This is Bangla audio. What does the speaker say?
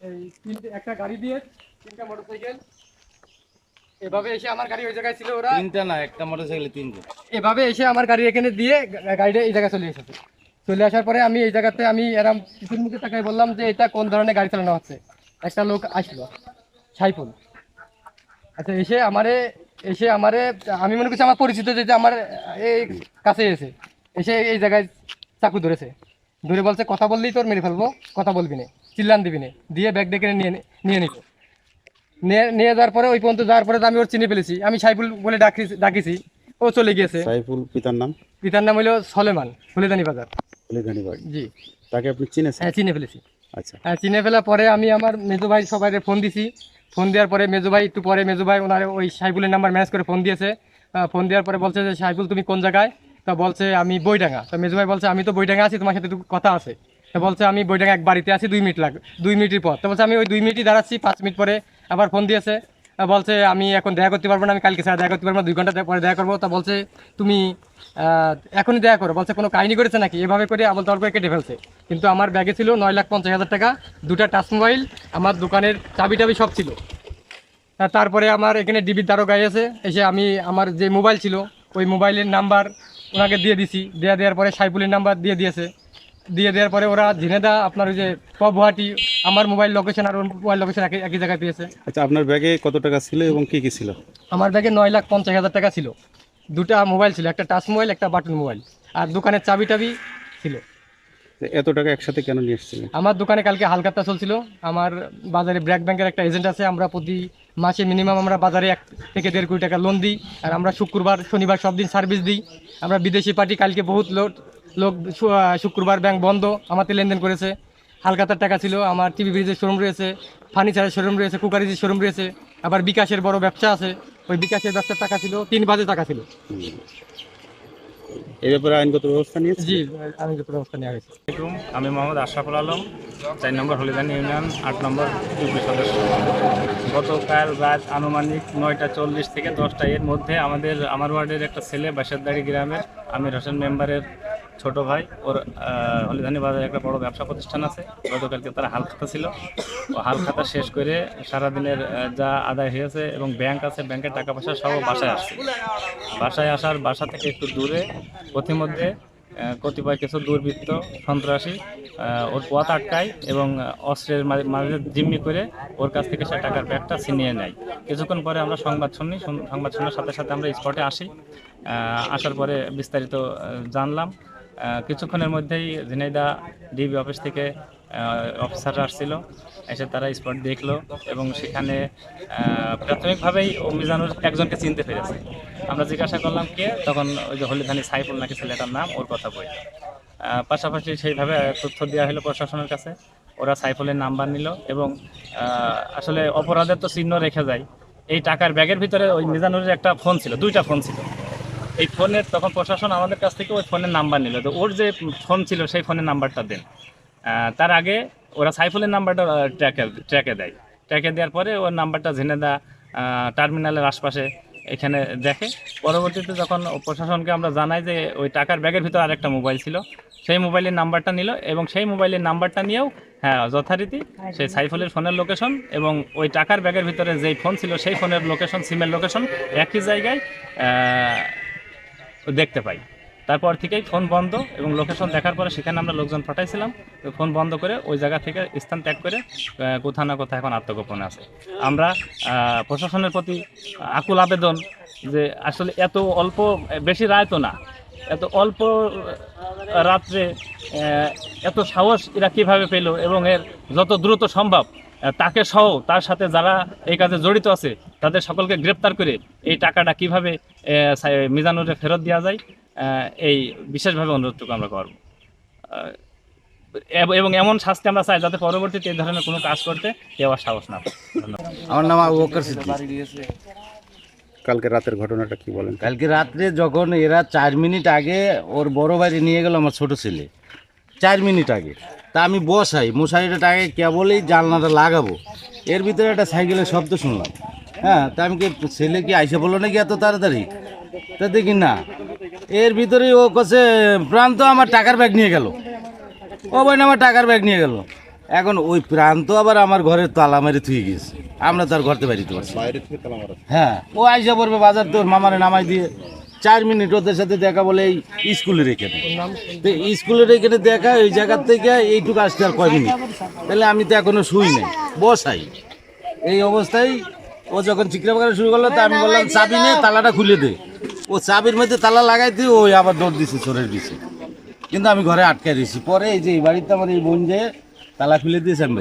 এই তিনটে একটা গাড়ি দিয়ে তিনটা মোটরসাইকেল এভাবে এসে আমার গাড়ি ওই জায়গায় ছিল ওরা। তিনটা না একটা মোটরসাইকেল তিনটে। এভাবে এসে আমার গাড়ি এখানে দিয়ে গাড়িটা এই জায়গায় চলে এসেছে। চলে আসার পরে আমি এই জায়গাতে আমি এরম মুখে তাকাই বললাম যে এটা কোন ধরনের গাড়ি চালানো হচ্ছে? একটা লোক আসলো সাইফুল। আচ্ছা এসে আমারে এসে আমারে আমি মনে করছি আমার পরিচিত যেটা আমার এই কাছে এসে এসে এই জায়গায় চাকু ধরেছে। ধরে বলছে কথা বললেই তোর মেরে ফেলব কথা বলবি না। চিল্লান দিবি না। দিয়ে ব্যাগ ডেকে নিয়ে নিয়ে নিত নিয়ে নিয়ে যাওয়ার পরে ওই পর্যন্ত যাওয়ার পরে আমি ওর চিনে ফেলেছি। আমি সাইফুল বলে ডাকি ডাকিছি। ও চলে গিয়েছে। সাইফুল পিতার নাম? পিতার নাম হলো সলেমান ফুলেদানি বাজার। হলিদানি বাড়ি জি। তাকে আপনি চিনেছেন? হ্যাঁ চিনে ফেলেছি। আচ্ছা। হ্যাঁ চিনে ফেলার পরে আমি আমার মেজো ভাই সবাই ফোন দিছি। ফোন দেওয়ার পরে মেজো ভাই একটু পরে মেজো ভাই ওনার ওই সাইফুলের নাম্বার ম্যানেজ করে ফোন দিয়েছে। ফোন দেওয়ার পরে বলছে যে সাইফুল তুমি কোন জায়গায়? তা বলছে আমি বইডাঙ্গা তো মেজো ভাই বলছে আমি তো বইডাঙ্গা আছি তোমার সাথে একটু কথা আছে। বলছে, আমি বইডাঙ্গা এক বাড়িতে আছি, দুই মিনিট লাগবে দুই মিনিটের পর। তো বলছে, আমি ওই দুই মিনিটই দাঁড়াচ্ছি, পাঁচ মিনিট পরে আবার ফোন দিয়েছে। বলছে, আমি এখন দেখা করতে পারব না, আমি কালকে স্যার দেখা করতে পারব না, দুই ঘণ্টা পরে দেখা করব। তা বলছে, তুমি এখনই দেখা করো। বলছে, কোনো কাহিনি করেছে নাকি? এভাবে করে তল করে কেটে ফেলছে। কিন্তু আমার ব্যাগে ছিল নয় লাখ পঞ্চাশ হাজার টাকা, দুটা টাচ মোবাইল, আমার দোকানের চাবি টাবি সব ছিল। তারপরে আমার এখানে ডিবির দ্বারও গায়ে আছে এসে আমি আমার যে মোবাইল ছিল, ওই মোবাইলের নাম্বার ওনাকে দিয়ে দিছি। দেওয়া দেওয়ার পরে সাইফুলের নাম্বার দিয়ে দিয়েছে। দিয়ে দেওয়ার পরে ওরা ঝিনেদা আপনার ওই যে গুয়াহাটি আমার মোবাইল লোকেশন আর ওর মোবাইল লোকেশন একই একই জায়গায় পেয়েছে। আচ্ছা আপনার ব্যাগে কত টাকা ছিল এবং কি কি ছিল? আমার ব্যাগে নয় লাখ পঞ্চাশ হাজার টাকা ছিল। দুটা মোবাইল ছিল একটা টাচ মোবাইল একটা বাটন মোবাইল আর দোকানের চাবি টাবি ছিল এত টাকা একসাথে কেন নিয়ে এসেছিলেন? আমার দোকানে কালকে হালকাতা চলছিল। আমার বাজারে ব্র্যাক ব্যাংকের একটা এজেন্ট আছে আমরা প্রতি মাসে মিনিমাম আমরা বাজারে এক থেকে দেড় কোটি টাকা লোন দিই। আর আমরা শুক্রবার শনিবার সব দিন সার্ভিস দিই। আমরা বিদেশি পার্টি কালকে বহুত লোক লোক শুক্রবার ব্যাংক বন্ধ আমাতে লেনদেন করেছে। হালকাতার টাকা ছিল আমার টিভি ফ্রিজের শোরুম রয়েছে ফার্নিচারের শোরুম রয়েছে কুকারিজের শোরুম রয়েছে আবার বিকাশের বড় ব্যবসা আছে ওই বিকাশের ব্যবসার টাকা ছিল তিন বাজে টাকা ছিল। এই ব্যাপারে আইনগত ব্যবস্থা নিয়েছে? জি আমি ব্যবস্থা নেওয়া হয়েছে। আমি মোহাম্মদ আশরাফুল আলম চার নম্বর হলিদান ইউনিয়ন আট নম্বর ইউপি সদস্য। গতকাল রাত আনুমানিক নয়টা চল্লিশ থেকে দশটা এর মধ্যে আমাদের আমার ওয়ার্ডের একটা ছেলে বাসারদারি গ্রামের আমির হোসেন মেম্বারের ছোট ভাই ওর আহ, হলিদানি বাজারে একটা বড় ব্যবসা প্রতিষ্ঠান আছে। গতকালকে তারা হাল খাতা ছিল। ও হাল খাতা শেষ করে সারাদিনের যা আদায় হয়েছে এবং ব্যাংক আছে ব্যাংকের টাকা পয়সা সহ বাসায় আসছে। বাসায় আসার বাসা থেকে একটু দূরে আহ, কতিপয় কিছু দুর্বৃত্ত সন্ত্রাসী ওর পথ আটকায় এবং অস্ত্রের মাঝে জিম্মি করে ওর কাছ থেকে সে টাকার ব্যাগটা ছিনিয়ে নেয়। কিছুক্ষণ পরে আমরা সংবাদ শুনি সংবাদ শোনার সাথে সাথে আমরা স্পটে আসি। আসার পরে বিস্তারিত জানলাম। কিছুক্ষণের মধ্যেই ঝিনাইদা ডিবি অফিস থেকে অফিসাররা আসছিল, এসে তারা স্পট দেখল এবং সেখানে প্রাথমিকভাবেই ও মিজানুর একজনকে চিনতে পেরেছে। আমরা জিজ্ঞাসা করলাম, কে? তখন ওই যে হলিধানি সাইফুল নাকি ছেলেটার নাম, ওর কথা বই পাশাপাশি সেইভাবে তথ্য দেওয়া হলো প্রশাসনের কাছে। ওরা সাইফুলের নাম্বার নিল এবং আসলে অপরাধের তো চিহ্ন রেখে যায়। এই টাকার ব্যাগের ভিতরে ওই মিজানুরের একটা ফোন ছিল, দুইটা ফোন ছিল। এই ফোনের তখন প্রশাসন আমাদের কাছ থেকে ওই ফোনের নাম্বার নিল। তো ওর যে ফোন ছিল সেই ফোনের নাম্বারটা দেন। তার আগে ওরা সাইফুলের নাম্বারটা ট্র্যাকে ট্র্যাকে দেয়। ট্র্যাকে দেওয়ার পরে ওর নাম্বারটা ঝিনেদা টার্মিনালের আশপাশে এখানে দেখে। পরবর্তীতে যখন প্রশাসনকে আমরা জানাই যে ওই টাকার ব্যাগের ভিতরে আরেকটা মোবাইল ছিল, সেই মোবাইলের নাম্বারটা নিল এবং সেই মোবাইলের নাম্বারটা নিয়েও হ্যাঁ যথারীতি সেই সাইফুলের ফোনের লোকেশন এবং ওই টাকার ব্যাগের ভিতরে যেই ফোন ছিল সেই ফোনের লোকেশন, সিমের লোকেশন একই জায়গায় দেখতে পাই। তারপর থেকেই ফোন বন্ধ এবং লোকেশন দেখার পরে সেখানে আমরা লোকজন পাঠাইছিলাম। ফোন বন্ধ করে ওই জায়গা থেকে স্থান ত্যাগ করে কোথাও না কোথাও এখন আত্মগোপনে আছে। আমরা প্রশাসনের প্রতি আকুল আবেদন যে আসলে এত অল্প, বেশি রায় তো না। এত অল্প রাত্রে এত সাহস এরা কীভাবে পেল এবং এর যত দ্রুত সম্ভব তাকে সহ তার সাথে যারা এই কাজে জড়িত আছে তাদের সকলকে গ্রেপ্তার করে এই টাকাটা কীভাবে মিজানুরে ফেরত দেওয়া যায় এই বিশেষভাবে অনুরোধটুকু আমরা করব। এবং এমন শাস্তি আমরা চাই যাতে পরবর্তীতে এই ধরনের কোনো কাজ করতে কেউ আর সাহস না আমার নাম কালকে রাতের ঘটনাটা কি বলেন? কালকে রাত্রে যখন এরা চার মিনিট আগে ওর বড় বাইরে নিয়ে গেল আমার ছোট ছেলে। চার মিনিট আগে। তা আমি বসাই মশারিটা আগে কেবলই জানলাটা লাগাবো। এর ভিতরে একটা সাইকেলের শব্দ শুনলাম। হ্যাঁ তা আমি কি ছেলে কি আইসে বলল নাকি এত তাড়াতাড়ি? তা দেখি না। এর ভিতরেই ও কছে প্রান্ত আমার টাকার ব্যাগ নিয়ে গেল। ও বই আমার টাকার ব্যাগ নিয়ে গেল। এখন ওই প্রান্ত আবার আমার ঘরের তালা মারি থুয়ে গেছে আমরা তার ঘরতে বাড়িতে পারছি হ্যাঁ ও আইসা পড়বে বাজার তোর মামারে নামাই দিয়ে। চার মিনিট ওদের সাথে দেখা বলে এই স্কুলের এখানে তো স্কুলের এখানে দেখা ওই জায়গার থেকে এইটুকু আসতে আর কয় মিনিট? তাহলে আমি তো এখনও শুই নাই, বসাই। এই অবস্থায় ও যখন চিকরা বাগানো শুরু করল, তা আমি বললাম, চাবি নে, তালাটা খুলে দে। ও চাবির মধ্যে তালা লাগাইতে ওই আবার দৌড় দিছে চোরের দিছে কিন্তু আমি ঘরে আটকে দিয়েছি পরে এই যে এই বাড়িতে আমার এই বোন যে তালা খুলে দিয়েছে আমি